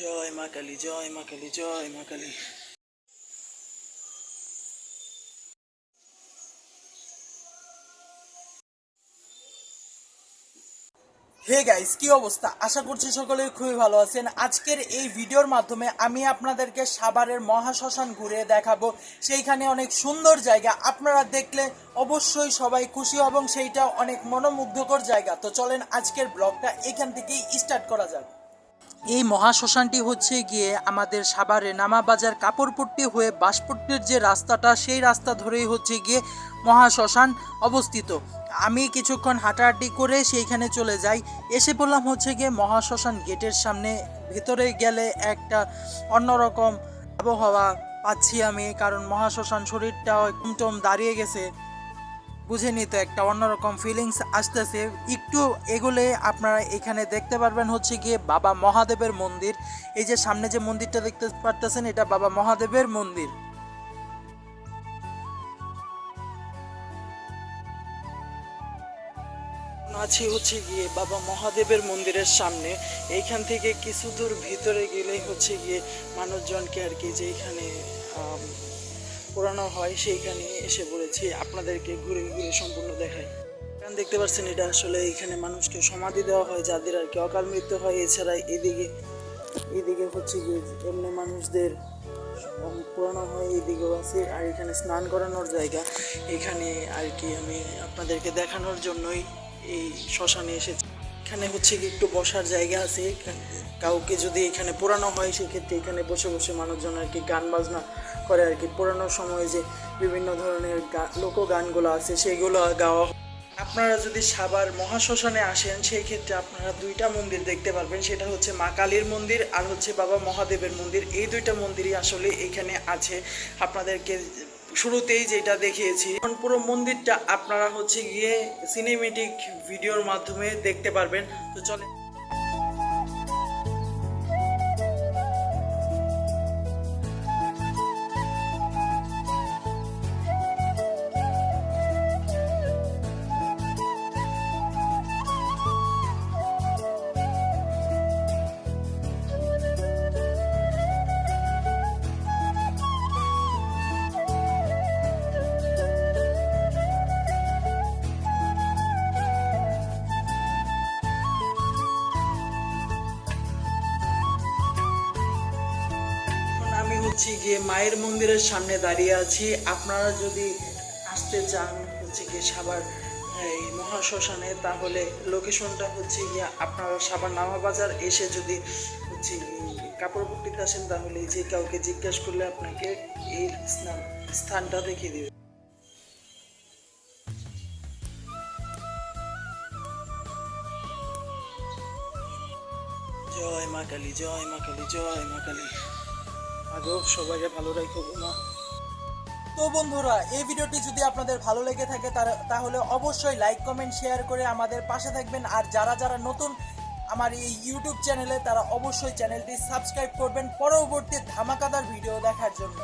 জয় মা কালী, জয় মা কালী, জয় মা কালী। হে গাইস কি অবস্থা? আশা করছি সকলে খুবই ভালো আছেন। আজকের এই ভিডিওর মাধ্যমে আমি আপনাদেরকে সাভারের মহাশ্মশান ঘুরে দেখাবো। সেইখানে অনেক সুন্দর জায়গা। আপনারা দেখলে অবশ্যই সবাই খুশি এবং সেইটা অনেক মনোমুগ্ধকর জায়গা। তো চলেন আজকের ব্লগটা এখান থেকেই স্টার্ট করা যাক। এই মহাশ্মশানটি হচ্ছে গিয়ে আমাদের সাভারে নামাবাজার কাপড়পট্টি হয়ে বাঁশপট্টির যে রাস্তাটা, সেই রাস্তা ধরেই হচ্ছে গিয়ে মহাশ্মশান অবস্থিত। আমি কিছুক্ষণ হাঁটাহাঁটি করে সেইখানে চলে যাই। এসে বললাম হচ্ছে গিয়ে মহাশ্মশান গেটের সামনে। ভেতরে গেলে একটা অন্যরকম আবহাওয়া পাচ্ছি আমি, কারণ মহাশ্মশান শরীরটা টুমটুম দাঁড়িয়ে গেছে। বুঝেনি তো একটা অন্যরকম ফিলিংস আসতেছে। একটু এগোলে আপনারা এখানে দেখতে পারবেন হচ্ছে গিয়ে বাবা মহাদেবের মন্দির। এই যে সামনে যে মন্দিরটা দেখতে পারতেছেন, এটা বাবা মহাদেবের মন্দির। আছি হচ্ছে গিয়ে বাবা মহাদেবের মন্দিরের সামনে। এইখান থেকে কিছু দূর ভিতরে গেলেই হচ্ছে গিয়ে মানুষজনকে আর কি যে এখানে পোড়ানো হয় সেইখানে এসে পড়েছি আপনাদেরকে ঘুরে ঘুরে সম্পূর্ণ দেখাই। এখানে দেখতে পাচ্ছেন, এটা আসলে এখানে মানুষকে সমাধি দেওয়া হয়, যাদের আর কি অকাল মৃত্যু হয়, এছাড়া এদিকে এদিকে হচ্ছে গিয়ে এমনি মানুষদের পোড়ানো হয়, এদিকেও আছে, আর এখানে স্নান করানোর জায়গা। এখানে আর কি আমি আপনাদেরকে দেখানোর জন্যই এই শ্মশানে এসেছি। এখানে হচ্ছে কি একটু বসার জায়গা আছে কাউকে যদি এখানে পোড়ানো হয়, সেক্ষেত্রে এখানে বসে বসে মানুষজন আর কি গান বাজনা করে আর কি। পোড়ানোর সময় যে বিভিন্ন ধরনের লোকগানগুলো আছে, সেগুলো গাওয়া আপনারা যদি সাবার মহাশ্মশানে আসেন সেই ক্ষেত্রে আপনারা দুইটা মন্দির দেখতে পারবেন। সেটা হচ্ছে মা কালীর মন্দির আর হচ্ছে বাবা মহাদেবের মন্দির। এই দুইটা মন্দিরই আসলে এখানে আছে। আপনাদেরকে শুরুতেই যেটা দেখিয়েছি পুরো মন্দিরটা আপনারা হচ্ছে গিয়ে সিনেমেটিক ভিডিওর মাধ্যমে দেখতে পারবেন। তো চলে হচ্ছে গিয়ে মায়ের মন্দিরের সামনে দাঁড়িয়ে আছি। আপনারা যদি আসতে চান হচ্ছে গিয়ে সাবার, এই মহাশ্মশানে, তাহলে লোকেশনটা হচ্ছে গিয়ে আপনারা সাবার নামা বাজার। এসে যদি হচ্ছে কাপড় কাপড়পট্টিতে আসেন, তাহলে যে কাউকে জিজ্ঞেস করলে আপনাকে এই স্থানটা দেখিয়ে দেবে। জয় মা কালী, জয় মা কালী, জয় মা কালী। আগেও সবাইকে ভালো রাখো না তো বন্ধুরা, এই ভিডিওটি যদি আপনাদের ভালো লেগে থাকে তাহলে অবশ্যই লাইক কমেন্ট শেয়ার করে আমাদের পাশে থাকবেন। আর যারা যারা নতুন আমার এই ইউটিউব চ্যানেলে তারা অবশ্যই চ্যানেলটি সাবস্ক্রাইব করবেন পরবর্তী ধামাকাদার ভিডিও দেখার জন্য।